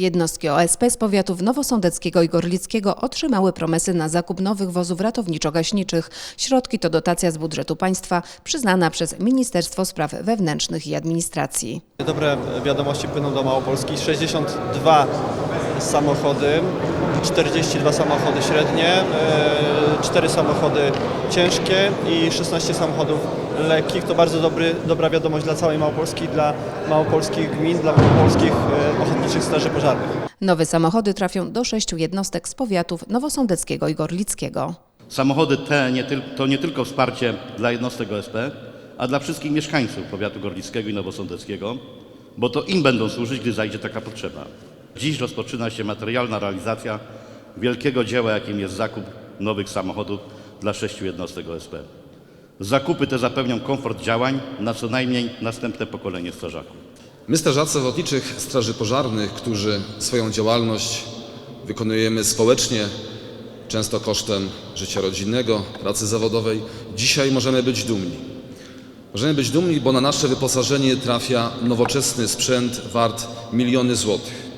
Jednostki OSP z powiatów nowosądeckiego i gorlickiego otrzymały promesy na zakup nowych wozów ratowniczo-gaśniczych. Środki to dotacja z budżetu państwa przyznana przez Ministerstwo Spraw Wewnętrznych i Administracji. Dobre wiadomości płyną do Małopolski. 62 samochody, 42 samochody średnie, 4 samochody ciężkie i 16 samochodów lekkich. To bardzo dobry, dobra wiadomość dla całej Małopolski, dla małopolskich gmin, dla małopolskich e, ochotniczych straży pożarnych. Nowe samochody trafią do sześciu jednostek z powiatów nowosądeckiego i gorlickiego. Samochody te nie tyl- to nie tylko wsparcie dla jednostek OSP, a dla wszystkich mieszkańców powiatu gorlickiego i nowosądeckiego, bo to im będą służyć, gdy zajdzie taka potrzeba. Dziś rozpoczyna się materialna realizacja wielkiego dzieła, jakim jest zakup nowych samochodów dla sześciu jednostek OSP. Zakupy te zapewnią komfort działań na co najmniej następne pokolenie strażaków. My, strażacy ochotniczych Straży Pożarnych, którzy swoją działalność wykonujemy społecznie, często kosztem życia rodzinnego, pracy zawodowej, dzisiaj możemy być dumni. Możemy być dumni, bo na nasze wyposażenie trafia nowoczesny sprzęt wart miliony złotych.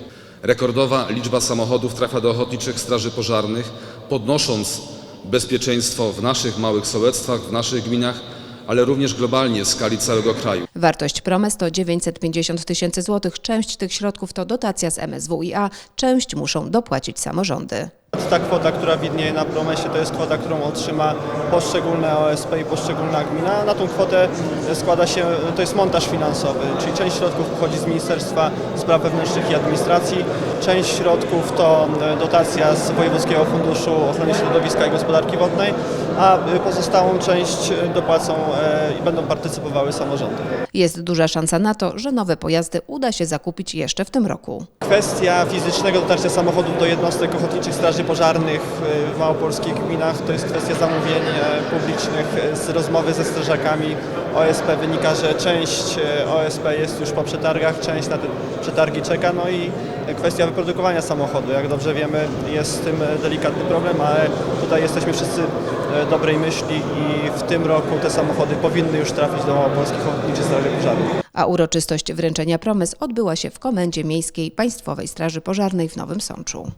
Rekordowa liczba samochodów trafia do ochotniczych straży pożarnych, podnosząc bezpieczeństwo w naszych małych sołectwach, w naszych gminach, ale również globalnie w skali całego kraju. Wartość promes to 950 tysięcy złotych. Część tych środków to dotacja z MSWiA, część muszą dopłacić samorządy. Ta kwota, która widnieje na promesie, to jest kwota, którą otrzyma poszczególne OSP i poszczególna gmina. Na tą kwotę składa się, to jest montaż finansowy, czyli część środków pochodzi z Ministerstwa Spraw Wewnętrznych i Administracji, część środków to e, dotacja z Wojewódzkiego Funduszu Ochrony Środowiska i Gospodarki Wodnej, a e, pozostałą część e, dopłacą i będą partycypowały samorządy. Jest duża szansa na to, że nowe pojazdy uda się zakupić jeszcze w tym roku. Kwestia fizycznego dotarcia samochodów do jednostek ochotniczych straży pożarnych w małopolskich gminach to jest kwestia zamówień e, publicznych. Z rozmowy ze strażakami OSP wynika, że część e, OSP jest już po przetargach, część na te przetargi czeka. No i kwestia wyprodukowania samochodu. Jak dobrze wiemy jest z tym delikatny problem, ale tutaj jesteśmy wszyscy e, dobrej myśli i w tym roku te samochody powinny już trafić do małopolskich ochotniczych straży pożarnych. A uroczystość wręczenia promes odbyła się w Komendzie Miejskiej Państwowej Straży Pożarnej w Nowym Sączu.